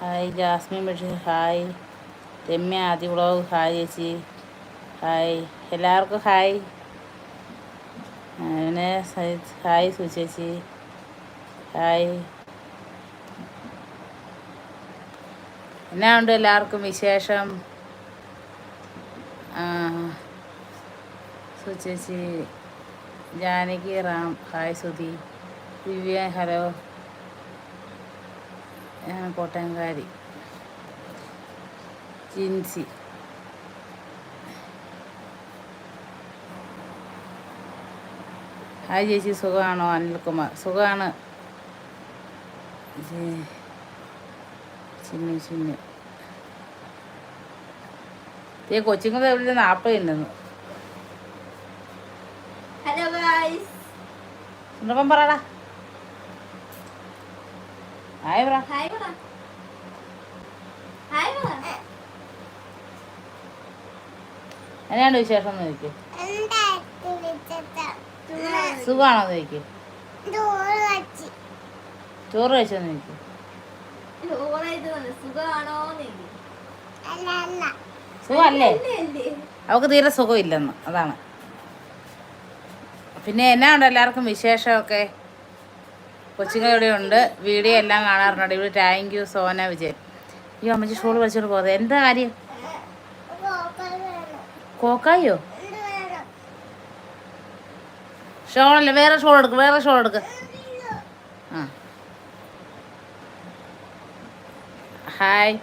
Hi, Jasmine, Hi. Ramya Adya vlog hi ചേച്ചി. Hi. എല്ലാവർക്കും hi. പിന്നെ ഹായ് സുചേച്ചി ഹായ്. എന്നാ ഉണ്ട് എല്ലാവർക്കും വിശേഷം? സുചേച്ചി ജാനകി റാം ഹായ് സുധി. ദിവ്യ ഹലോ. കോട്ടയംകാരി. ജിൻസി ഹായ് ചേച്ചി സുഖമാണോ അനിൽകുമാർ. സുഖമാണ് ചിന്നു ചിന്നു. ഈ കൊച്ചിങ്ങൾ എവിടെ നാൽപ്പത് ഉണ്ടെന്ന് സുണ്ടപ്പം പറടാ ഹായ് പറ ഹായ് പറ ഹായ് പറ എന്നാണ് വിശേഷം? എന്ന് ചോദിക്കും? സുഖമാണോ എന്ന് ചോദിക്കും? ചോറ് കഴിച്ചോന്ന് ചോദിക്കും. സുഖമല്ലേ? അവൾക്ക് തീരെ സുഖമില്ലെന്ന് അതാണ്. പിന്നെ എന്നാ ഉണ്ട് എല്ലാവർക്കും വിശേഷമൊക്കെ? കൊച്ചുങ്ങൾ ഇവിടെ ഉണ്ട്. വീഡിയോ എല്ലാം കാണാറുണ്ട്. ഇവിടെ താങ്ക് യു സോന വിജയൻ. ഈ അമ്മച്ചി ഷോൾ വലിച്ചോണ്ട് പോകുന്നത് എന്താ കാര്യം? കോക്കായോ ഷോളല്ല വേറെ ഷോൾ എടുക്ക് വേറെ ഷോൾ എടുക്ക്. ഹായ്.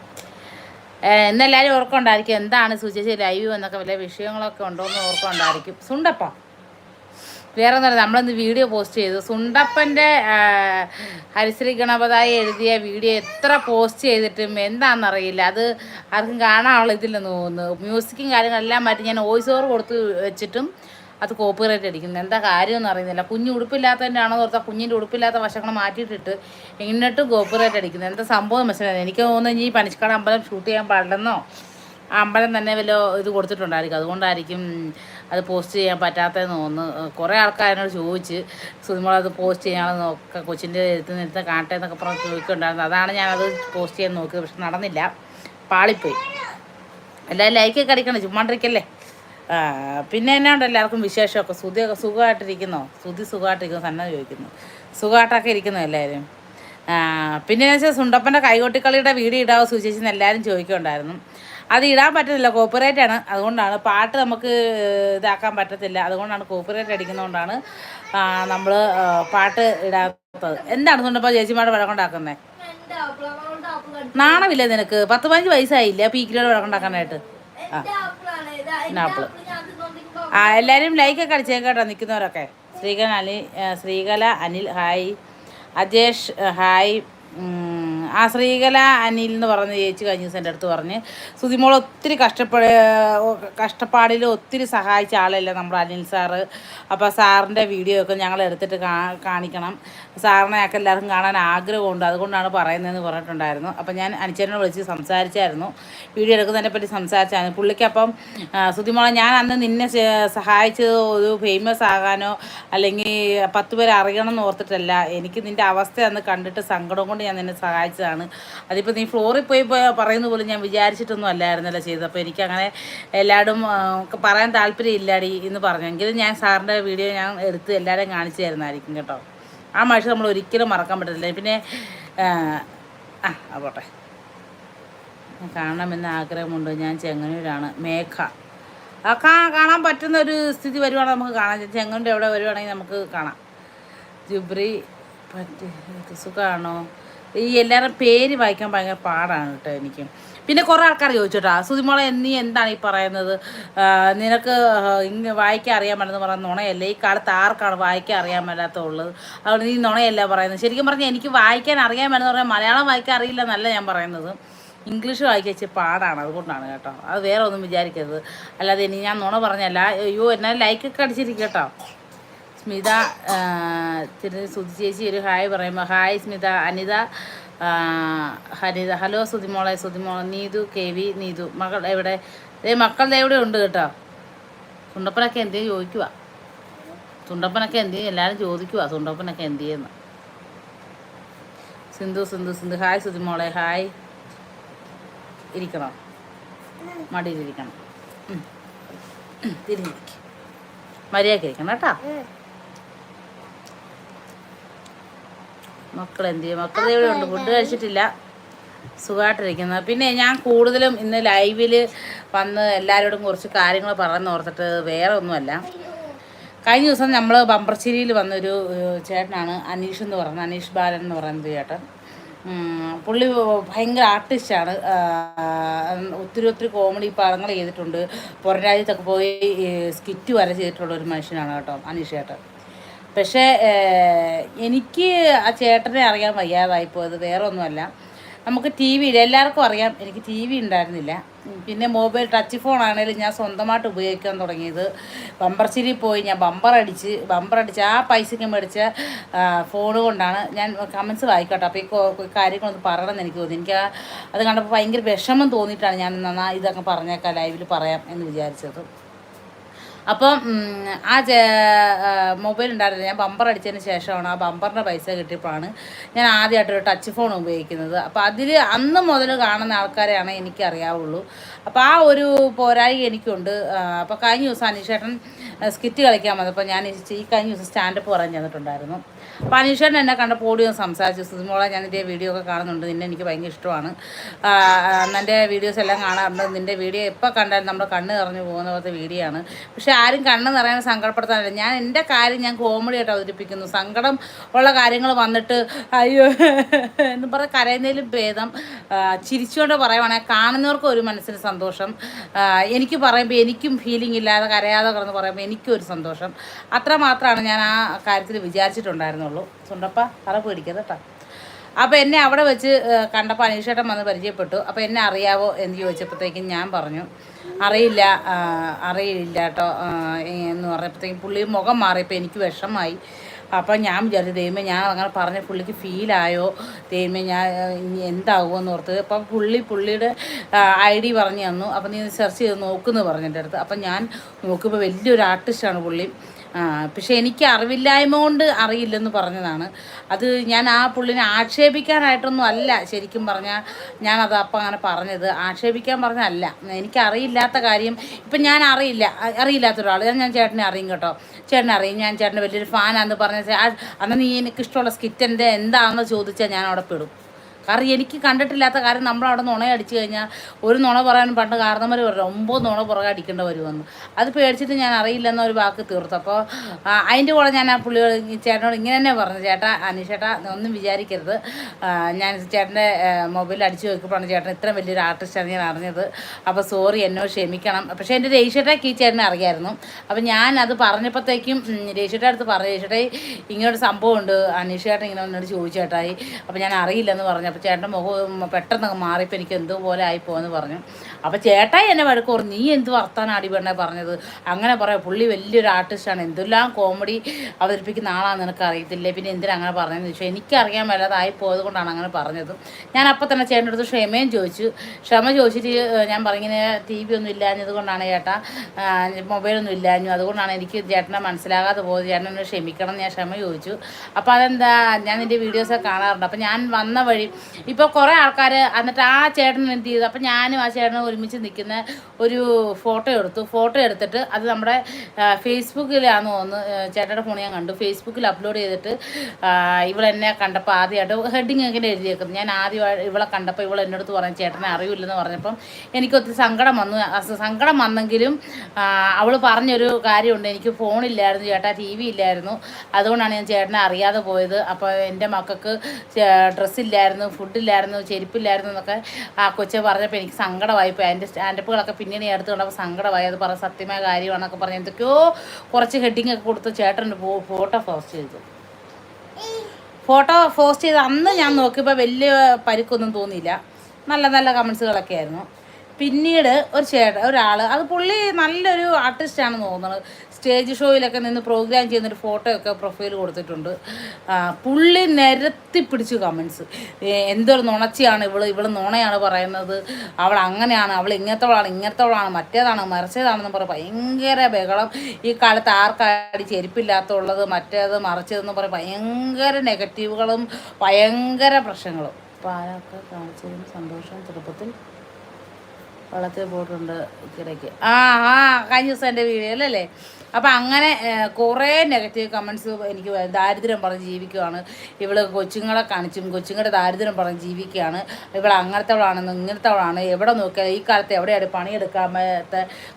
എന്നെല്ലാവരും ഓർക്കുണ്ടായിരിക്കും എന്താണ് സൂചിച്ച് ലൈവ് എന്നൊക്കെ വല്ല വിഷയങ്ങളൊക്കെ ഉണ്ടോ എന്ന് ഓർക്കുണ്ടായിരിക്കും സുണ്ടപ്പ. വേറെ ഒന്നുമല്ല നമ്മളിന്ന് വീഡിയോ പോസ്റ്റ് ചെയ്തു. സുണ്ടപ്പന്റെ ഹരിശ്രീ ഗണപതായി എഴുതിയ വീഡിയോ എത്ര പോസ്റ്റ് ചെയ്തിട്ടും എന്താണെന്നറിയില്ല. അത് ആർക്കും കാണാനുള്ള ഇതില്ലെന്ന് തോന്നുന്നു മ്യൂസിക്കും കാര്യങ്ങളെല്ലാം മാറ്റി ഞാൻ വോയിസ് ഓവർ കൊടുത്ത് വെച്ചിട്ടും അത് കോപ്പിറൈറ്റ് അടിക്കുന്നത് എന്താ കാര്യമെന്ന് അറിയുന്നില്ല. കുഞ്ഞ് ഉടുപ്പില്ലാത്തതിന്റെ ആണോ ഓർത്താൽ കുഞ്ഞിന്റെ ഉടുപ്പില്ലാത്ത വശങ്ങൾ മാറ്റിയിട്ടിട്ട് എന്നിട്ടും കോപ്പിറൈറ്റ് അടിക്കുന്നത് എന്താ സംഭവം മനസ്സിലായി? എനിക്ക് തോന്നുന്നു ഈ പനിഷ്കാട് അമ്പലം ഷൂട്ട് ചെയ്യാൻ പാടില്ലെന്നോ? അമ്പലം തന്നെ വല്ല ഇത് കൊടുത്തിട്ടുണ്ടായിരിക്കും. അതുകൊണ്ടായിരിക്കും അത് പോസ്റ്റ് ചെയ്യാൻ പറ്റാത്തതെന്ന് തോന്നുന്നു. കുറേ ആൾക്കാർ എന്നോട് ചോദിച്ച് സുനിമോൾ അത് പോസ്റ്റ് ചെയ്യാമെന്ന് ഒക്കെ കൊച്ചിന്റെ എഴുത്ത് നിർത്ത കാണട്ടെ എന്നൊക്കെ പറഞ്ഞ് ചോദിക്കുന്നുണ്ടായിരുന്നു. അതാണ് ഞാനത് പോസ്റ്റ് ചെയ്യാൻ നോക്കിയത്. പക്ഷെ നടന്നില്ല. പാളിപ്പോയി. എല്ലാവരും ലൈക്കൊക്കെ അടിക്കണം. ചുമ്മാണ്ടിരിക്കല്ലേ? പിന്നെ എന്നാ ഉണ്ട് എല്ലാവർക്കും വിശേഷമൊക്കെ? സുധിയൊക്കെ സുഖമായിട്ടിരിക്കുന്നോ? സുതി സുഖമായിട്ടിരിക്കുന്നു തന്നെ ചോദിക്കുന്നു. സുഖമായിട്ടൊക്കെ ഇരിക്കുന്നു എല്ലാവരും. പിന്നെ വെച്ചാൽ സുണ്ടപ്പന്റെ കൈകൊട്ടിക്കളിയുടെ വീഡിയോ ഇടാവോ സൂചിച്ചെന്ന് എല്ലാവരും ചോദിക്കുന്നുണ്ടായിരുന്നു. അത് ഇടാൻ പറ്റുന്നില്ല കോപ്പറേറ്റ് ആണ്. അതുകൊണ്ടാണ് പാട്ട് നമുക്ക് ഇതാക്കാൻ പറ്റത്തില്ല. അതുകൊണ്ടാണ് കോപ്പറേറ്റ് അടിക്കുന്നതുകൊണ്ടാണ് നമ്മൾ പാട്ട് ഇടാത്തത്. എന്താണ് സുണ്ടപ്പ ചേച്ചിമാരുടെ വഴക്കുണ്ടാക്കുന്നത് നാണമില്ല നിനക്ക്? പത്ത് പതിനഞ്ച് വയസ്സായില്ല വഴക്കുണ്ടാക്കാനായിട്ട് ആ. എന്റെ ആപ്പിളാണ്. ഇതാ പിന്നെ എന്റെ ആപ്പിൾ. ആ എല്ലാവരും ലൈക്കൊക്കെ അടിച്ചേക്കട്ടോ നിൽക്കുന്നവരൊക്കെ ശ്രീകല അനിൽ ആ, ശ്രീകല അനിൽ ഹായ്. അജേഷ് ആ, ഹായ്. ആ ശ്രീകല അനിൽ എന്ന് പറഞ്ഞ ചേച്ചി കഴിഞ്ഞ ദിവസം എന്റെ അടുത്ത് പറഞ്ഞ് സുതിമോൾ ഒത്തിരി കഷ്ടപ്പെട കഷ്ടപ്പാടിൽ ഒത്തിരി സഹായിച്ച ആളല്ല നമ്മുടെ അനിൽ സാറ്. അപ്പോൾ സാറിന്റെ വീഡിയോ ഒക്കെ ഞങ്ങൾ എടുത്തിട്ട് കാണിക്കണം. സാറിനെ ഒക്കെ എല്ലാവർക്കും കാണാൻ ആഗ്രഹമുണ്ട്. അതുകൊണ്ടാണ് പറയുന്നതെന്ന് പറഞ്ഞിട്ടുണ്ടായിരുന്നു. അപ്പോൾ ഞാൻ അനിച്ചേരനെ വിളിച്ച് സംസാരിച്ചായിരുന്നു. വീഡിയോ എടുക്കുന്നതിനെ പറ്റി സംസാരിച്ചായിരുന്നു. പുള്ളിക്കപ്പം സുതിമോളെ ഞാൻ അന്ന് നിന്നെ സഹായിച്ചത് ഒരു ഫേമസ് ആകാനോ അല്ലെങ്കിൽ പത്ത് പേര് അറിയണം എന്ന് ഓർത്തിട്ടല്ല. എനിക്ക് നിന്റെ അവസ്ഥ അന്ന് കണ്ടിട്ട് സങ്കടം കൊണ്ട് ഞാൻ നിന്നെ സഹായിച്ചതാണ് അതിപ്പോൾ നീ ഫ്ലോറിൽ പോയി പോയി പറയുന്ന പോലും ഞാൻ വിചാരിച്ചിട്ടൊന്നും അല്ലായിരുന്നല്ലോ ചെയ്തത്. അപ്പോൾ എനിക്കങ്ങനെ എല്ലാവരും പറയാൻ താല്പര്യം ഇല്ലാടി എന്ന് പറഞ്ഞു. എങ്കിലും ഞാൻ സാറിന്റെ വീഡിയോ ഞാൻ എടുത്ത് എല്ലാവരെയും കാണിച്ചു തരുന്നതായിരിക്കും കേട്ടോ. ആ മനുഷ്യ നമ്മൾ ഒരിക്കലും മറക്കാൻ പറ്റത്തില്ല. പിന്നെ ആ പോട്ടെ കാണണമെന്ന് ആഗ്രഹമുണ്ട്. ഞാൻ ചെങ്ങന്നൂരാണ്. മേഘ. ആ കാണാൻ പറ്റുന്ന ഒരു സ്ഥിതി വരുവാണെങ്കിൽ നമുക്ക് കാണാം ചെങ്ങന്നൂർ എവിടെ വരുവാണെങ്കിൽ നമുക്ക് കാണാം. ജുബ്രി പറ്റി സുഖമാണോ ഈ എല്ലാവരും പേര് വായിക്കാൻ ഭയങ്കര പാടാണ് കേട്ടോ എനിക്ക്. പിന്നെ കുറേ ആൾക്കാർ ചോദിച്ചോട്ടാ സുതിമോളെ നീ എന്താണ് ഈ പറയുന്നത്? നിനക്ക് ഇങ്ങ് വായിക്കാൻ അറിയാൻ പറ്റുന്ന പറയുന്ന നുണയല്ലേ? ഈ കാലത്ത് ആർക്കാണ് വായിക്കാൻ അറിയാൻ പറ്റാത്തുള്ളത് അതുകൊണ്ട് നീ നുണയല്ല പറയുന്നത്? ശരിക്കും പറഞ്ഞാൽ എനിക്ക് വായിക്കാൻ അറിയാൻ പറ്റുന്ന പറഞ്ഞാൽ മലയാളം വായിക്കാൻ അറിയില്ല എന്നല്ല ഞാൻ പറയുന്നത്. ഇംഗ്ലീഷ് വായിക്കാൻ ഇച്ചിരി പാടാണ് അതുകൊണ്ടാണ് കേട്ടോ. അത് വേറെ ഒന്നും വിചാരിക്കരുത്. അല്ലാതെ ഇനി ഞാൻ നുണ പറഞ്ഞല്ല. അയ്യോ എന്നാൽ ലൈക്കൊക്കെ അടിച്ചിരിക്കും കേട്ടോ. സ്മിത തിരു സുധി ചേച്ചി ഒരു ഹായ് പറയുമ്പോൾ ഹായ് സ്മിത അനിത ഹനിത ഹലോ സുതിമോളെ സുതിമോളെ നീതു കെ വി നീതു മകൾ എവിടെ? ഏ മക്കൾ എവിടെ ഉണ്ട് കേട്ടോ. തുണ്ടപ്പനൊക്കെ എന്ത് ചോദിക്കുക തുണ്ടപ്പനൊക്കെ എന്ത് എല്ലാവരും ചോദിക്കുക തുണ്ടപ്പനൊക്കെ എന്ത് ചെയ്യുന്നു സിന്ധു സിന്ധു സിന്ധു ഹായ് സുതിമോളെ ഹായ്. ഇരിക്കണം? മടിയിലിരിക്കണം. തിരിഞ്ഞിരിക്കും. മര്യാദയ്ക്ക് ഇരിക്കണം കേട്ടോ. മക്കൾ എന്ത് ചെയ്യും മക്കൾ ഇവിടെ ഉണ്ട്. ഫുഡ് കഴിച്ചിട്ടില്ല. സുഖമായിട്ടിരിക്കുന്നത് പിന്നെ ഞാൻ കൂടുതലും ഇന്ന് ലൈവിൽ വന്ന് എല്ലാവരോടും കുറച്ച് കാര്യങ്ങൾ പറഞ്ഞു ഓർത്തിട്ട് വേറെ ഒന്നുമല്ല. കഴിഞ്ഞ ദിവസം നമ്മൾ ബമ്പർച്ചിരിയിൽ വന്നൊരു ചേട്ടനാണ് അനീഷ് എന്ന് പറയുന്നത്. അനീഷ് ബാലൻ എന്ന് പറയുന്നത് ചേട്ടൻ. പുള്ളി ഭയങ്കര ആർട്ടിസ്റ്റാണ്. ഒത്തിരി ഒത്തിരി കോമഡി പാഠങ്ങൾ ചെയ്തിട്ടുണ്ട്. പുറം രാജ്യത്തൊക്കെ പോയി സ്കിറ്റ് വരെ ചെയ്തിട്ടുള്ള ഒരു മനുഷ്യനാണ് കേട്ടോ അനീഷ് ചേട്ടൻ. പക്ഷേ എനിക്ക് ആ ചേട്ടനെ അറിയാൻ വയ്യാതായി പോയത് വേറെ ഒന്നുമല്ല നമുക്ക് ടി വിയിൽ എല്ലാവർക്കും അറിയാം. എനിക്ക് ടി വി ഉണ്ടായിരുന്നില്ല. പിന്നെ മൊബൈൽ ടച്ച് ഫോൺ ആണെങ്കിലും ഞാൻ സ്വന്തമായിട്ട് ഉപയോഗിക്കാൻ തുടങ്ങിയത്. ബമ്പർച്ചിരി പോയി. ഞാൻ ബമ്പർ അടിച്ച് ബമ്പർ അടിച്ച് ആ പൈസയ്ക്ക് മേടിച്ച ഫോൺ കൊണ്ടാണ് ഞാൻ കമൻസ് വായിക്കട്ടെ. അപ്പോൾ ഈ കാര്യങ്ങളൊന്ന് പറയണമെന്ന് എനിക്ക് തോന്നി. എനിക്ക് അത് കണ്ടപ്പോൾ ഭയങ്കര വിഷമം തോന്നിയിട്ടാണ് ഞാൻ നന്നാ ഇതൊക്കെ പറഞ്ഞേക്കാം ലൈവിൽ പറയാം എന്ന് വിചാരിച്ചത്. അപ്പം ആ മൊബൈൽ ഉണ്ടായിരുന്നില്ല. ഞാൻ ബമ്പർ അടിച്ചതിന് ശേഷമാണ് ആ ബമ്പറിന്റെ പൈസ കിട്ടിയപ്പോഴാണ് ഞാൻ ആദ്യമായിട്ട് ഒരു ടച്ച് ഫോൺ ഉപയോഗിക്കുന്നത്. അപ്പോൾ അതിൽ അന്ന് മുതൽ കാണുന്ന ആൾക്കാരെയാണ് എനിക്കറിയാവുള്ളൂ അപ്പോൾ ആ ഒരു പോരായി എനിക്കുണ്ട്. അപ്പോൾ കഴിഞ്ഞ ദിവസം അനീഷേട്ടൻ സ്കിറ്റ് കളിക്കാൻ വന്നപ്പോൾ ഞാൻ ഈ കഴിഞ്ഞ ദിവസം സ്റ്റാൻഡപ്പ് പറഞ്ഞു തന്നിട്ടുണ്ടായിരുന്നു അപ്പോൾ അനീഷേട്ടൻ എന്നെ കണ്ടപ്പോൾ ഓടി ഒന്ന് സംസാരിച്ചു. സുധിമോളെ ഞാൻ നിന്റെ വീഡിയോ ഒക്കെ കാണുന്നുണ്ട്. നിന്നെ എനിക്ക് ഭയങ്കര ഇഷ്ടമാണ്. നിന്റെ വീഡിയോസ് എല്ലാം കാണാറുണ്ട്. നിന്റെ വീഡിയോ എപ്പോൾ കണ്ടാലും നമ്മുടെ കണ്ണ് നിറഞ്ഞു പോകുന്ന പോലത്തെ വീഡിയോ ആണ്. പക്ഷേ ആരും കണ്ണ് നിറയാൻ സങ്കടപ്പെടുത്താനില്ല. ഞാൻ എന്റെ കാര്യം ഞാൻ കോമഡി ആയിട്ട് അവതരിപ്പിക്കുന്നു. സങ്കടം ഉള്ള കാര്യങ്ങൾ വന്നിട്ട് അയ്യോ എന്ന് പറഞ്ഞ കരയുന്നതിലും ഭേദം. ചിരിച്ചുകൊണ്ട് പറയുവാണെങ്കിൽ കാണുന്നവർക്ക് ഒരു മനസ്സിന് സന്തോഷം. എനിക്ക് പറയുമ്പോൾ എനിക്കും ഫീലിംഗ് ഇല്ലാതെ കരയാതെ കിടന്ന് പറയുമ്പോൾ എനിക്കും ഒരു സന്തോഷം. അത്ര മാത്രമാണ് ഞാൻ ആ കാര്യത്തിൽ വിചാരിച്ചിട്ടുണ്ടായിരുന്നുള്ളൂ സുണ്ടപ്പ തല പേടിക്കരുത് കേട്ടോ. അപ്പോൾ എന്നെ അവിടെ വെച്ച് കണ്ടപ്പോൾ അനീഷേട്ടൻ വന്ന് പരിചയപ്പെട്ടു. അപ്പോൾ എന്നെ അറിയാവോ എന്ന് ചോദിച്ചപ്പോഴത്തേക്കും ഞാൻ പറഞ്ഞു അറിയില്ല അറിയില്ല കേട്ടോ എന്ന് പറഞ്ഞപ്പോഴത്തേക്കും പുള്ളി മുഖം മാറിയപ്പോൾ എനിക്ക് വിഷമായി. അപ്പം ഞാൻ വിചാരിച്ചു ദൈവമേ ഞാൻ അങ്ങനെ പറഞ്ഞ പുള്ളിക്ക് ഫീലായോ ദൈവമേ ഞാൻ ഇനി ഇനി എന്താകുമെന്ന് ഓർത്ത്. അപ്പം പുള്ളി പുള്ളിയുടെ ഐ ഡി പറഞ്ഞു തന്നു. അപ്പം നീ സെർച്ച് ചെയ്ത് നോക്കുമെന്ന് പറഞ്ഞു എന്റെ അടുത്ത് അപ്പം ഞാൻ നോക്കുമ്പോൾ വലിയൊരു ആർട്ടിസ്റ്റാണ് പുള്ളി. പക്ഷെ എനിക്ക് അറിവില്ലായ്മ കൊണ്ട് അറിയില്ലെന്ന് പറഞ്ഞതാണ്. അത് ഞാൻ ആ പുള്ളിനെ ആക്ഷേപിക്കാനായിട്ടൊന്നും അല്ല ശരിക്കും പറഞ്ഞാൽ ഞാനത് അപ്പം അങ്ങനെ പറഞ്ഞത്. ആക്ഷേപിക്കാൻ പറഞ്ഞല്ല എനിക്ക് അറിയില്ലാത്ത കാര്യം ഇപ്പം ഞാൻ അറിയില്ല. അറിയില്ലാത്ത ഒരാൾ. ഞാൻ ചേട്ടനെ അറിയും കേട്ടോ. ചേട്ടനെ അറിയും. ഞാൻ ചേട്ടന്റെ വലിയൊരു ഫാനാന്ന് പറഞ്ഞ അന്ന് നീ എനിക്ക് ഇഷ്ടമുള്ള സ്കിറ്റിന്റെ എന്താണെന്ന് ചോദിച്ചാൽ ഞാൻ അവിടെ പെടും. കാരണം എനിക്ക് കണ്ടിട്ടില്ലാത്ത കാര്യം നമ്മളവിടെ നുണ അടിച്ചു കഴിഞ്ഞാൽ ഒരു നുണ പറയാൻ പണ്ട് കാരണവർ പറഞ്ഞു ഒമ്പത് നുണ പുറകെ അടിക്കേണ്ടി വരുമെന്ന്. അത് പേടിച്ചിട്ട് ഞാൻ അറിയില്ലെന്ന ഒരു വാക്ക് തീർത്തു. അപ്പോൾ അതിന്റെ കൂടെ ഞാൻ ആ പുള്ളിയോട് ചേട്ടനോട് ഇങ്ങനെ തന്നെ പറഞ്ഞു ചേട്ടാ അനുഷേട്ടാ ഒന്നും വിചാരിക്കരുത്. ഞാൻ ചേട്ടന്റെ മൊബൈൽ അടിച്ചു നോക്കിയപ്പോഴാണ് ചേട്ടൻ ഇത്ര വലിയൊരു ആർട്ടിസ്റ്റാണ് ഞാൻ അറിഞ്ഞത്. അപ്പോൾ സോറി എന്നോട് ക്ഷമിക്കണം. പക്ഷേ എന്റെ രേഷേട്ടയ്ക്ക് ഈ ചേട്ടനെ അറിയായിരുന്നു. അപ്പോൾ ഞാൻ അത് പറഞ്ഞപ്പോഴത്തേക്കും രേഷേട്ട അടുത്ത് പറഞ്ഞു രേഷേട്ട ഇങ്ങനൊരു സംഭവമുണ്ട്. അനീഷേട്ടൻ ഇങ്ങനെ എന്നോട് ചോദിച്ചേട്ടായി അപ്പോൾ ഞാൻ അറിയില്ലെന്ന് പറഞ്ഞു അപ്പോൾ ചേട്ടന്റെ മുഖം പെട്ടെന്ന് മാറിയപ്പോൾ എനിക്ക് എന്തോ പോലെ ആയിപ്പോയെന്ന് പറഞ്ഞു. അപ്പോൾ ചേട്ടായി എന്നെ വഴക്ക് പറഞ്ഞു നീ എന്ത് വർത്താനം അടി പെണ്ണെ പറഞ്ഞത്? അങ്ങനെ പറയാം പുള്ളി വലിയൊരു ആർട്ടിസ്റ്റാണ് എന്തെല്ലാം കോമഡി അവതരിപ്പിക്കുന്ന ആളാണെന്ന് നിനക്ക് അറിയത്തില്ലേ പിന്നെ എന്തിനാ അങ്ങനെ പറഞ്ഞതെന്ന് ചോദിച്ചു. എനിക്കറിയാൻ മേലാതായി പോയത് കൊണ്ടാണ് അങ്ങനെ പറഞ്ഞത്. ഞാൻ അപ്പം തന്നെ ചേട്ടന്റെ അടുത്ത് ക്ഷമയും ചോദിച്ചു. ക്ഷമ ചോദിച്ചിട്ട് ഞാൻ പറഞ്ഞിങ്ങനെ ടി വി ഒന്നും ഇല്ലാഞ്ഞത് കൊണ്ടാണ് ചേട്ടാ മൊബൈലൊന്നും ഇല്ലാഞ്ഞു. അതുകൊണ്ടാണ് എനിക്ക് ചേട്ടനെ മനസ്സിലാകാതെ പോയത്. ചേട്ടനെ ക്ഷമിക്കണം ഞാൻ ക്ഷമ ചോദിച്ചു. അപ്പോൾ അതെന്താ ഞാൻ നിന്റെ വീഡിയോസൊക്കെ കാണാറുണ്ട്. അപ്പോൾ ഞാൻ വന്ന വഴി ഇപ്പോൾ കുറേ ആൾക്കാർ എന്നിട്ട് ആ ചേട്ടൻ എന്ത് ചെയ്തു? അപ്പോൾ ഞാനും ആ ചേട്ടനും ഒരുമിച്ച് നിൽക്കുന്ന ഒരു ഫോട്ടോ എടുത്തു. ഫോട്ടോ എടുത്തിട്ട് അത് നമ്മുടെ ഫേസ്ബുക്കിലാന്ന് തോന്നുന്നു. ചേട്ടയുടെ ഫോൺ ഞാൻ കണ്ടു. ഫേസ്ബുക്കിൽ അപ്ലോഡ് ചെയ്തിട്ട് ഇവളെന്നെ കണ്ടപ്പോൾ ആദ്യമായിട്ട് ഹെഡിങ് ഇങ്ങനെ എഴുതിയേക്കുന്നു. ഞാൻ ആദ്യമായിട്ട് ഇവളെ കണ്ടപ്പോൾ ഇവൾ എന്നോട് പറഞ്ഞു ചേട്ടനെ അറിയില്ലെന്ന് പറഞ്ഞപ്പം എനിക്ക് ഒത്തിരി സങ്കടം വന്നു. സങ്കടം വന്നെങ്കിലും അവൾ പറഞ്ഞൊരു കാര്യമുണ്ട്. എനിക്ക് ഫോണില്ലായിരുന്നു ചേട്ടാ ടി വി ഇല്ലായിരുന്നു. അതുകൊണ്ടാണ് ഞാൻ ചേട്ടനെ അറിയാതെ പോയത്. അപ്പോൾ എന്റെ മക്കൾക്ക് ഡ്രസ്സില്ലായിരുന്നു ഫുഡില്ലായിരുന്നു ചെരുപ്പില്ലായിരുന്നു എന്നൊക്കെ ആ കൊച്ചു പറഞ്ഞപ്പോൾ എനിക്ക് സങ്കടമായിപ്പോയി അതിന്റെ സ്റ്റാൻഡപ്പുകളൊക്കെ പിന്നീട് എടുത്ത് കണ്ടപ്പോൾ സങ്കടമായി. അത് പറഞ്ഞ സത്യമായ കാര്യമാണെന്നൊക്കെ പറഞ്ഞ് എന്തൊക്കെയോ കുറച്ച് ഹെഡിങ് ഒക്കെ കൊടുത്ത് ചേട്ടൻ ഫോട്ടോ പോസ്റ്റ് ചെയ്തു. ഫോട്ടോ പോസ്റ്റ് ചെയ്ത് അന്ന് ഞാൻ നോക്കിയപ്പോൾ വലിയ പരുക്കൊന്നും തോന്നിയില്ല. നല്ല നല്ല കമൻസുകളൊക്കെ ആയിരുന്നു. പിന്നീട് ഒരു ചേട്ടൻ ഒരാൾ അത് പുള്ളി നല്ലൊരു ആർട്ടിസ്റ്റാണെന്ന് തോന്നുന്നത് സ്റ്റേജ് ഷോയിലൊക്കെ നിന്ന് പ്രോഗ്രാം ചെയ്യുന്നൊരു ഫോട്ടോയൊക്കെ പ്രൊഫൈൽ കൊടുത്തിട്ടുണ്ട്. പുള്ളി നിരത്തി പിടിച്ചു കമൻസ്. എന്തൊരു നുണച്ചിയാണ് ഇവൾ ഇവൾ നുണയാണ് പറയുന്നത്. അവൾ അങ്ങനെയാണ് അവൾ ഇങ്ങനത്തോളാണ് ഇങ്ങനത്തോളാണ് മറ്റേതാണ് മറിച്ചതാണെന്ന് പറയും ഭയങ്കര ബഹളം. ഈ കാലത്ത് ആർക്കാടി ചെരുപ്പില്ലാത്തുള്ളത് മറ്റേത് മറിച്ചതെന്ന് പറയും ഭയങ്കര നെഗറ്റീവുകളും ഭയങ്കര പ്രശ്നങ്ങളും. പാലൊക്കെ കാണിച്ചതിന് സന്തോഷം ചെറുപ്പത്തിൽ വള്ളത്തിൽ പോയിട്ടുണ്ട് ഇടയ്ക്ക്. ആ ആ കഴിഞ്ഞ ദിവസം എന്റെ വീഡിയോയിലല്ലേ അപ്പം അങ്ങനെ കുറേ നെഗറ്റീവ് കമൻസ് എനിക്ക് ദാരിദ്ര്യം പറഞ്ഞ് ജീവിക്കുകയാണ് ഇവൾ കൊച്ചുങ്ങളെ കാണിച്ചും കൊച്ചുങ്ങളുടെ ദാരിദ്ര്യം പറഞ്ഞ് ജീവിക്കുകയാണ്. ഇവൾ അങ്ങനത്തെവളാണെന്ന് ഇങ്ങനത്തെവളാണ്. എവിടെ നോക്കിയാൽ ഈ കാലത്ത് എവിടെയാണ് പണിയെടുക്കാൻ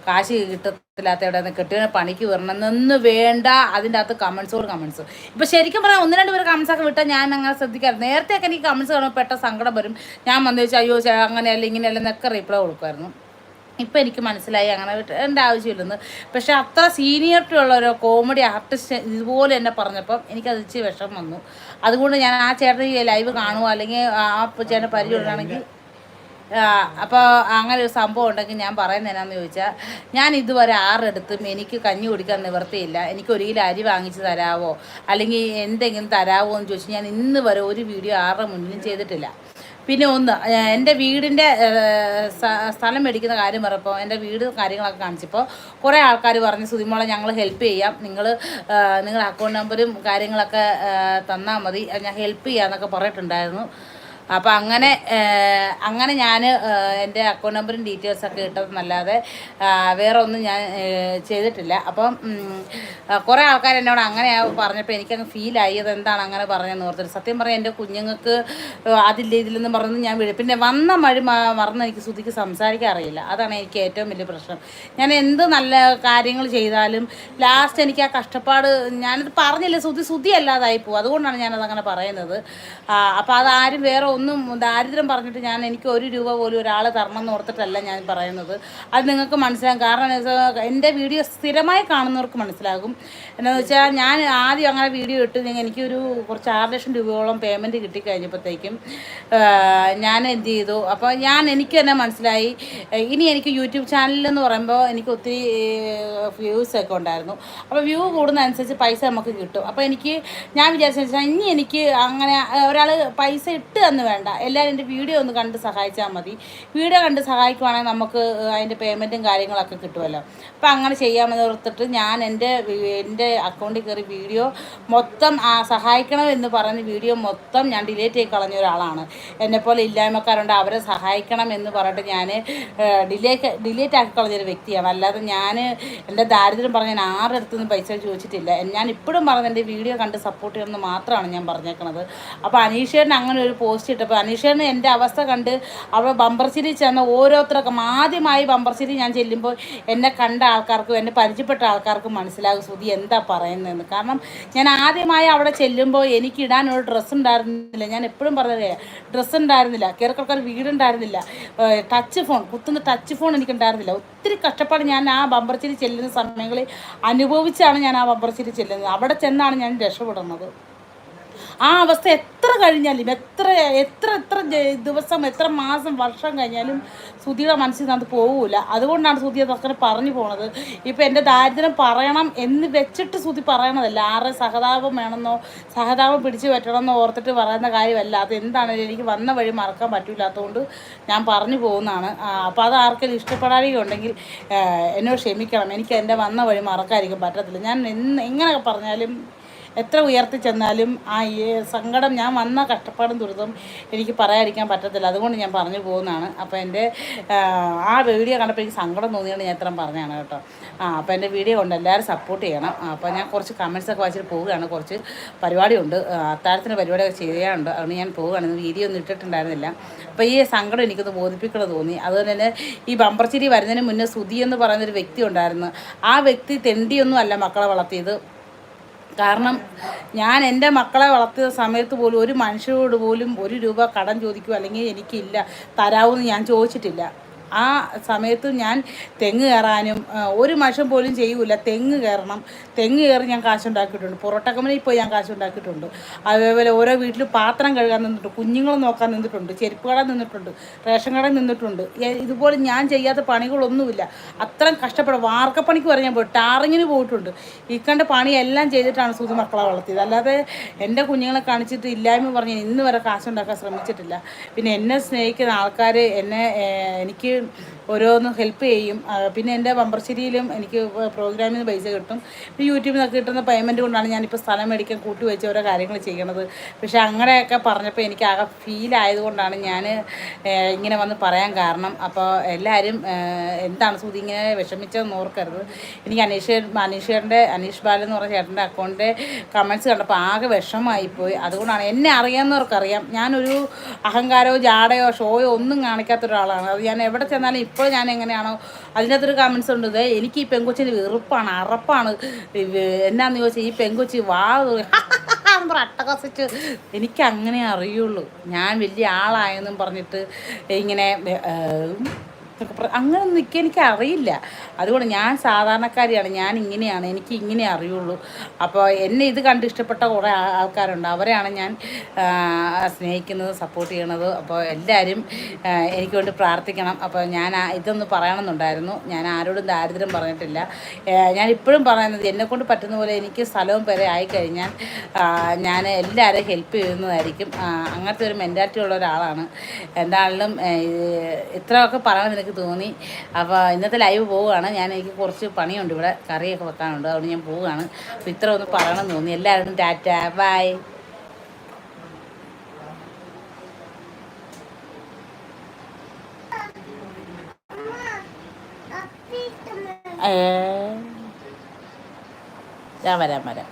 കാശ് കിട്ടത്തില്ലാത്ത എവിടെ കെട്ടിയവനെ പണിക്ക് വരണമെന്ന് വേണ്ട. അതിന്റെ അകത്ത് കമൻസോട് കമൻസ് ഇപ്പം ശരിക്കും പറഞ്ഞാൽ ഒന്ന് രണ്ട് പേര് കമൻസ് ഒക്കെ വിട്ടാൽ ഞാൻ അങ്ങനെ ശ്രദ്ധിക്കാറ്. നേരത്തെയൊക്കെ എനിക്ക് കമൻസ് കാണുമ്പോൾ പെട്ട സങ്കടം വരും. ഞാൻ വന്നു വെച്ചാൽ അയ്യോ അങ്ങനെയല്ല ഇങ്ങനെയല്ല എന്നൊക്കെ റിപ്ലൈ കൊടുക്കുമായിരുന്നു. ഇപ്പം എനിക്ക് മനസ്സിലായി അങ്ങനെ വിട്ടേണ്ട ആവശ്യമില്ലെന്ന്. പക്ഷെ അത്ര സീനിയറിറ്റി ഉള്ള ഒരു കോമഡി ആർട്ടിസ്റ്റ് ഇതുപോലെ എന്നെ പറഞ്ഞപ്പം എനിക്കത് ഇച്ചിരി വിഷം വന്നു. അതുകൊണ്ട് ഞാൻ ആ ചേട്ടൻ ഈ ലൈവ് കാണുമോ അല്ലെങ്കിൽ ആ ചേട്ടൻ പരിചയമുള്ളതാണെങ്കിൽ അപ്പോൾ അങ്ങനെ ഒരു സംഭവം ഉണ്ടെങ്കിൽ ഞാൻ പറയുന്നത് എന്നാന്ന് ചോദിച്ചാൽ ഞാൻ ഇതുവരെ ആറെടുത്തും എനിക്ക് കഞ്ഞി കുടിക്കാൻ നിവർത്തിയില്ല. എനിക്ക് ഒരു അരി വാങ്ങിച്ച് തരാവോ അല്ലെങ്കിൽ എന്തെങ്കിലും തരാവോ എന്ന് ചോദിച്ചാൽ ഞാൻ ഇന്ന് വരെ ഒരു വീഡിയോ ആരുടെ മുന്നിലും ചെയ്തിട്ടില്ല. പിന്നെ ഒന്ന് എന്റെ വീടിന്റെ സ്ഥലം മേടിക്കുന്ന കാര്യം പറഞ്ഞപ്പോൾ എന്റെ വീട് കാര്യങ്ങളൊക്കെ കാണിച്ചപ്പോൾ കുറേ ആൾക്കാർ പറഞ്ഞു സുതിമോളെ ഞങ്ങൾ ഹെൽപ്പ് ചെയ്യാം. നിങ്ങൾ നിങ്ങളുടെ അക്കൗണ്ട് നമ്പറും കാര്യങ്ങളൊക്കെ തന്നാൽ മതി. ഞാൻ ഹെൽപ്പ് ചെയ്യാമെന്നൊക്കെ പറഞ്ഞിട്ടുണ്ടായിരുന്നു. അപ്പോൾ അങ്ങനെ അങ്ങനെ ഞാൻ എന്റെ അക്കൗണ്ട് നമ്പറും ഡീറ്റെയിൽസൊക്കെ ഇട്ടതെന്നല്ലാതെ വേറെ ഒന്നും ഞാൻ ചെയ്തിട്ടില്ല. അപ്പം കുറേ ആൾക്കാർ എന്നോട് അങ്ങനെ പറഞ്ഞപ്പോൾ എനിക്കങ്ങ് ഫീലായി അത് എന്താണ് അങ്ങനെ പറഞ്ഞതെന്ന് ഓർത്തിട്ട് സത്യം പറഞ്ഞാൽ എന്റെ കുഞ്ഞുങ്ങൾക്ക് അതില്ല ഇതില്ലെന്ന് പറഞ്ഞ് ഞാൻ വിളി പിന്നെ വന്ന മഴ മറന്ന് എനിക്ക് ശ്രുതിക്ക് സംസാരിക്കാൻ അറിയില്ല. അതാണ് എനിക്ക് ഏറ്റവും വലിയ പ്രശ്നം. ഞാൻ എന്ത് നല്ല കാര്യങ്ങൾ ചെയ്താലും ലാസ്റ്റ് എനിക്ക് ആ കഷ്ടപ്പാട് ഞാനത് പറഞ്ഞില്ല. ശ്രുതി ശ്രുതി അല്ലാതായി പോകും അതുകൊണ്ടാണ് ഞാനത് അങ്ങനെ പറയുന്നത് അപ്പോൾ അതാരും വേറെ ഒന്നും ദാരിദ്ര്യം പറഞ്ഞിട്ട് ഞാൻ എനിക്ക് ഒരു രൂപ പോലും ഒരാൾ തരണം എന്ന് ഓർത്തിട്ടല്ല ഞാൻ പറയുന്നത്. അത് നിങ്ങൾക്ക് മനസ്സിലാകും. കാരണം എന്റെ വീഡിയോ സ്ഥിരമായി കാണുന്നവർക്ക് മനസ്സിലാകും. എന്താണെന്ന് വെച്ചാൽ ഞാൻ ആദ്യം അങ്ങനെ വീഡിയോ ഇട്ട് എനിക്കൊരു കുറച്ച് ആറ് ലക്ഷം രൂപയോളം പേയ്മെന്റ് കിട്ടിക്കഴിഞ്ഞപ്പോഴത്തേക്കും ഞാൻ എന്ത് ചെയ്തു. അപ്പോൾ ഞാൻ എനിക്ക് തന്നെ മനസ്സിലായി. ഇനി എനിക്ക് യൂട്യൂബ് ചാനലെന്ന് പറയുമ്പോൾ എനിക്ക് ഒത്തിരി വ്യൂസ് ഒക്കെ ഉണ്ടായിരുന്നു. അപ്പോൾ വ്യൂ കൂടുന്നതനുസരിച്ച് പൈസ നമുക്ക് കിട്ടും. അപ്പോൾ എനിക്ക് ഞാൻ വിചാരിച്ചു വെച്ചാൽ ഇനി എനിക്ക് അങ്ങനെ ഒരാൾ പൈസ ഇട്ട് എന്ന് വേണ്ട. എല്ലാവരും എന്റെ വീഡിയോ ഒന്ന് കണ്ട് സഹായിച്ചാൽ മതി. വീഡിയോ കണ്ട് സഹായിക്കുവാണെങ്കിൽ നമുക്ക് അതിന്റെ പേയ്മെന്റും കാര്യങ്ങളൊക്കെ കിട്ടുമല്ലോ അപ്പോൾ അങ്ങനെ ചെയ്യാമെന്ന് ഓർത്തിട്ട് ഞാൻ എന്റെ എന്റെ അക്കൗണ്ടിൽ കയറി വീഡിയോ മൊത്തം ആ സഹായിക്കണം എന്ന് പറഞ്ഞ് വീഡിയോ മൊത്തം ഞാൻ ഡിലീറ്റ് ചെയ്ത് കളഞ്ഞ ഒരാളാണ്. എന്നെപ്പോലെ ഇല്ലായ്മക്കാരുണ്ട് അവരെ സഹായിക്കണം എന്ന് പറഞ്ഞിട്ട് ഞാൻ ഡിലേറ്റ് ഡിലീറ്റ് ആക്കി കളഞ്ഞൊരു വ്യക്തിയാണ്. അല്ലാതെ ഞാൻ എന്റെ ദാരിദ്ര്യം പറഞ്ഞ് ഞാൻ ആരുടെ അടുത്തുനിന്ന് പൈസ ചോദിച്ചിട്ടില്ല. ഞാൻ ഇപ്പോഴും പറഞ്ഞ എന്റെ വീഡിയോ കണ്ട് സപ്പോർട്ട് ചെയ്യണമെന്ന് മാത്രമാണ് ഞാൻ പറഞ്ഞേക്കുന്നത് അപ്പോൾ അനീഷേട്ടൻ അങ്ങനെ ഒരു പോസ്റ്റ് ഇട്ടപ്പോൾ അനീഷേട്ടന് എന്റെ അവസ്ഥ കണ്ട് അവൾ ബമ്പർ സിരി ചെന്ന ഓരോരുത്തർക്കും ആദ്യമായി ബമ്പർ സിരി ഞാൻ ചെല്ലുമ്പോൾ എന്നെ കണ്ട ആൾക്കാർക്കും എന്നെ പരിചയപ്പെട്ട ആൾക്കാർക്കും മനസ്സിലാകും സുധി എന്താ പറയുന്നതെന്ന്? കാരണം ഞാൻ ആദ്യമായി അവിടെ ചെല്ലുമ്പോൾ എനിക്ക് ഇടാനൊരു ഡ്രസ്സ് ഉണ്ടായിരുന്നില്ല. ഞാൻ എപ്പോഴും പറഞ്ഞതേ ഡ്രസ്സ് ഉണ്ടായിരുന്നില്ല. കേരളക്കാർ വീടുണ്ടായിരുന്നില്ല. ടച്ച് ഫോൺ കുത്തുന്ന ടച്ച് ഫോൺ എനിക്കുണ്ടായിരുന്നില്ല. ഒത്തിരി കഷ്ടപ്പാട് ഞാൻ ആ ബമ്പർശ്ശേരി ചെല്ലുന്ന സമയങ്ങളിൽ അനുഭവിച്ചാണ് ഞാൻ ആ ബമ്പർശ്ശേരി ചെല്ലുന്നത്. അവിടെ ചെന്നാണ് ഞാൻ രക്ഷപ്പെടുന്നത്. ആ അവസ്ഥ എത്ര കഴിഞ്ഞാലും എത്ര എത്ര എത്ര ദിവസം എത്ര മാസം വർഷം കഴിഞ്ഞാലും സുധിയുടെ മനസ്സിൽ നിന്ന് അത് പോകില്ല അതുകൊണ്ടാണ് സുധി അതൊക്കെ പറഞ്ഞു പോണത്. ഇപ്പം എന്റെ ദാരിദ്ര്യം പറയണം എന്ന് വെച്ചിട്ട് സുധി പറയണതല്ല. ആരെ സഹതാപം വേണമെന്നോ സഹതാപം പിടിച്ചു പറ്റണമെന്നോ ഓർത്തിട്ട് പറയുന്ന കാര്യമല്ല. അത് എന്താണ്? എനിക്ക് വന്ന വഴി മറക്കാൻ പറ്റില്ലാത്തതുകൊണ്ട് ഞാൻ പറഞ്ഞു പോകുന്നതാണ്. അപ്പോൾ അത് ആർക്കെങ്കിലും ഇഷ്ടപ്പെടാതെയും ഉണ്ടെങ്കിൽ എന്നോട് ക്ഷമിക്കണം. എനിക്ക് എന്റെ വന്ന വഴി മറക്കാതിരിക്കാൻ പറ്റത്തില്ല. ഞാൻ എന്ന് എങ്ങനെയൊക്കെ പറഞ്ഞാലും എത്ര ഉയർത്തി ചെന്നാലും ആ സങ്കടം ഞാൻ വന്ന കഷ്ടപ്പാടും ദുരിതം എനിക്ക് പറയാതിരിക്കാൻ പറ്റത്തില്ല. അതുകൊണ്ട് ഞാൻ പറഞ്ഞു പോകുന്നതാണ്. അപ്പോൾ എന്റെ ആ, വീഡിയോ കണ്ടപ്പോൾ എനിക്ക് സങ്കടം തോന്നിയാണ് ഞാൻ ഇത്രയും പറഞ്ഞതാണ് കേട്ടോ. ആ അപ്പോൾ എന്റെ വീഡിയോ കൊണ്ട് എല്ലാവരും സപ്പോർട്ട് ചെയ്യണം. അപ്പോൾ ഞാൻ കുറച്ച് കമൻസൊക്കെ വായിച്ചിട്ട് പോവുകയാണ്. കുറച്ച് പരിപാടിയുണ്ട്. അത്താഴത്തിന് പരിപാടിയൊക്കെ ചെയ്യാനുണ്ട്. അതുകൊണ്ട് ഞാൻ പോവുകയാണ്. വീഡിയോ ഒന്നും ഇട്ടിട്ടുണ്ടായിരുന്നില്ല. അപ്പോൾ ഈ സങ്കടം എനിക്കൊന്ന് ബോധിപ്പിക്കണം തോന്നി. അതുപോലെ തന്നെ ഈ ബമ്പർച്ചിരി വരുന്നതിന് മുന്നേ സുധി എന്ന് പറയുന്നൊരു വ്യക്തി ഉണ്ടായിരുന്നു. ആ വ്യക്തി തെണ്ടിയൊന്നും അല്ല മക്കളെ വളർത്തിയത്. കാരണം ഞാൻ എന്റെ മക്കളെ വളർത്തിയ സമയത്ത് പോലും ഒരു മനുഷ്യരോട് പോലും ഒരു രൂപ കടം ചോദിക്കുക അല്ലെങ്കിൽ എനിക്കില്ല തരാവൂ എന്ന് ഞാൻ ചോദിച്ചിട്ടില്ല. ആ സമയത്ത് ഞാൻ തെങ്ങ് കയറാനും ഒരു മാഷം പോലും ചെയ്യൂല. തെങ്ങ് കയറണം. തെങ്ങ് കയറി ഞാൻ കാശുണ്ടാക്കിയിട്ടുണ്ട്. പൊറോട്ട കമ്പനിയിൽ പോയി ഞാൻ കാശുണ്ടാക്കിയിട്ടുണ്ട്. അതേപോലെ ഓരോ വീട്ടിൽ പാത്രം കഴുകാൻ നിന്നിട്ടുണ്ട്. കുഞ്ഞുങ്ങളെ നോക്കാൻ നിന്നിട്ടുണ്ട്. ചെരുപ്പ് കട നിന്നിട്ടുണ്ട്. റേഷൻ കട നിന്നിട്ടുണ്ട്. ഇതുപോലെ ഞാൻ ചെയ്യാത്ത പണികളൊന്നുമില്ല. അത്രയും കഷ്ടപ്പെടും വാർക്കപ്പണിക്ക് വരെ ഞാൻ പോയി. ടാറിങ്ങിന് പോയിട്ടുണ്ട്. ഈ കണ്ട പണിയെല്ലാം ചെയ്തിട്ടാണ് സൂതി മക്കളെ വളർത്തിയത്. അല്ലാതെ എന്റെ കുഞ്ഞുങ്ങളെ കാണിച്ചിട്ട് ഇല്ലായ്മ പറഞ്ഞ് ഇന്ന് വരെ കാശുണ്ടാക്കാൻ ശ്രമിച്ചിട്ടില്ല. പിന്നെ എന്നെ സ്നേഹിക്കുന്ന ആൾക്കാർ എന്നെ എനിക്ക് ഓരോന്ന് ഹെൽപ്പ് ചെയ്യും. പിന്നെ എന്റെ ബമ്പർശ്ശേരിയിലും എനിക്ക് പ്രോഗ്രാമിൽ നിന്ന് പൈസ കിട്ടും. യൂട്യൂബിൽ നിന്നൊക്കെ കിട്ടുന്ന പേയ്മെന്റ് കൊണ്ടാണ് ഞാനിപ്പോൾ സ്ഥലം മേടിക്കാൻ കൂട്ടി വെച്ച് ഓരോ കാര്യങ്ങൾ ചെയ്യണത്. പക്ഷേ അങ്ങനെയൊക്കെ പറഞ്ഞപ്പോൾ എനിക്ക് ആകെ ഫീൽ ആയതുകൊണ്ടാണ് ഞാൻ ഇങ്ങനെ വന്ന് പറയാൻ കാരണം. അപ്പോൾ എല്ലാവരും എന്താണ് സുതി ഇങ്ങനെ വിഷമിച്ചതെന്ന് ഓർക്കരുത്. എനിക്ക് അനീഷ് അനീഷേറിന്റെ അനീഷ് ബാലൻ എന്ന് പറഞ്ഞ ചേട്ടന്റെ അക്കൗണ്ടിന്റെ കമൻസ് കണ്ടപ്പോൾ ആകെ വിഷമമായിപ്പോയി അതുകൊണ്ടാണ് എന്നെ അറിയാവുന്നവർക്കറിയാം. ഞാനൊരു അഹങ്കാരമോ ജാടയോ ഷോയോ ഒന്നും കാണിക്കാത്ത ഒരാളാണ്. അത് ഞാൻ എവിടെ ചെന്നാലും ഇപ്പോൾ ഞാൻ എങ്ങനെയാണോ? അതിനകത്തൊരു കമൻസ് ഉണ്ട്. ദേ എനിക്ക് ഈ പെങ്കൊച്ചിന് വെറുപ്പാണ് അറപ്പാണ്. ഇത് എന്നാന്ന് ചോദിച്ചാൽ ഈ പെങ്കൊച്ചി വാ അട്ടകസിച്ച്. എനിക്ക് അങ്ങനെ അറിയുള്ളൂ. ഞാൻ വലിയ ആളായെന്നും പറഞ്ഞിട്ട് ഇങ്ങനെ അങ്ങനെ നിൽക്കുക എനിക്ക് അറിയില്ല അതുകൊണ്ട് ഞാൻ സാധാരണക്കാരിയാണ് ഞാൻ ഇങ്ങനെയാണ് എനിക്ക് ഇങ്ങനെ അറിയുള്ളൂ. അപ്പോൾ എന്നെ ഇത് കണ്ട് ഇഷ്ടപ്പെട്ട കുറേ ആൾക്കാരുണ്ട്. അവരെയാണ് ഞാൻ സ്നേഹിക്കുന്നത് സപ്പോർട്ട് ചെയ്യണത്. അപ്പോൾ എല്ലാവരും എനിക്ക് വേണ്ടി പ്രാർത്ഥിക്കണം. അപ്പോൾ ഞാൻ ഇതൊന്ന് പറയണമെന്നുണ്ടായിരുന്നു. ഞാൻ ആരോടും ദാരിദ്ര്യം പറഞ്ഞിട്ടില്ല. ഞാൻ ഇപ്പോഴും പറയുന്നത് എന്നെക്കൊണ്ട് പറ്റുന്ന പോലെ എനിക്ക് സ്ഥലവും പേരെ ആയിക്കഴിഞ്ഞാൽ ഞാൻ എല്ലാവരെയും ഹെൽപ്പ് ചെയ്യുന്നതായിരിക്കും. അങ്ങനത്തെ ഒരു മെന്റാലിറ്റി ഉള്ള ഒരാളാണ്. എന്താണെങ്കിലും ഇത്രയൊക്കെ പറയണം എനിക്ക് തോന്നി. അപ്പോൾ ഇന്നത്തെ ലൈവ് പോവുകയാണ്. ഞാൻ എനിക്ക് കുറച്ച് പണിയുണ്ട് ഇവിടെ. കറിയൊക്കെ വെക്കാനുണ്ട്. അതുകൊണ്ട് ഞാൻ പോവുകയാണ്. അപ്പോൾ ഇത്ര ഒന്ന് പറയണം തോന്നി. എല്ലാവരും ടാറ്റ. ബൈ ഏ. ഞാൻ വരാം വരാം.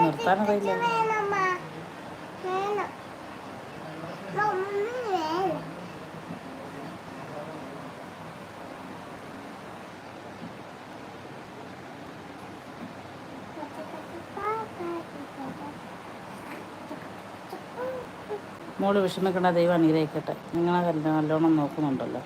നിർത്താനറിയില്ല മോൾ വിഷമിക്കേണ്ട ദൈവം അനുഗ്രഹിക്കട്ടെ. നിങ്ങളെ നല്ലോണം നോക്കുന്നുണ്ടല്ലോ.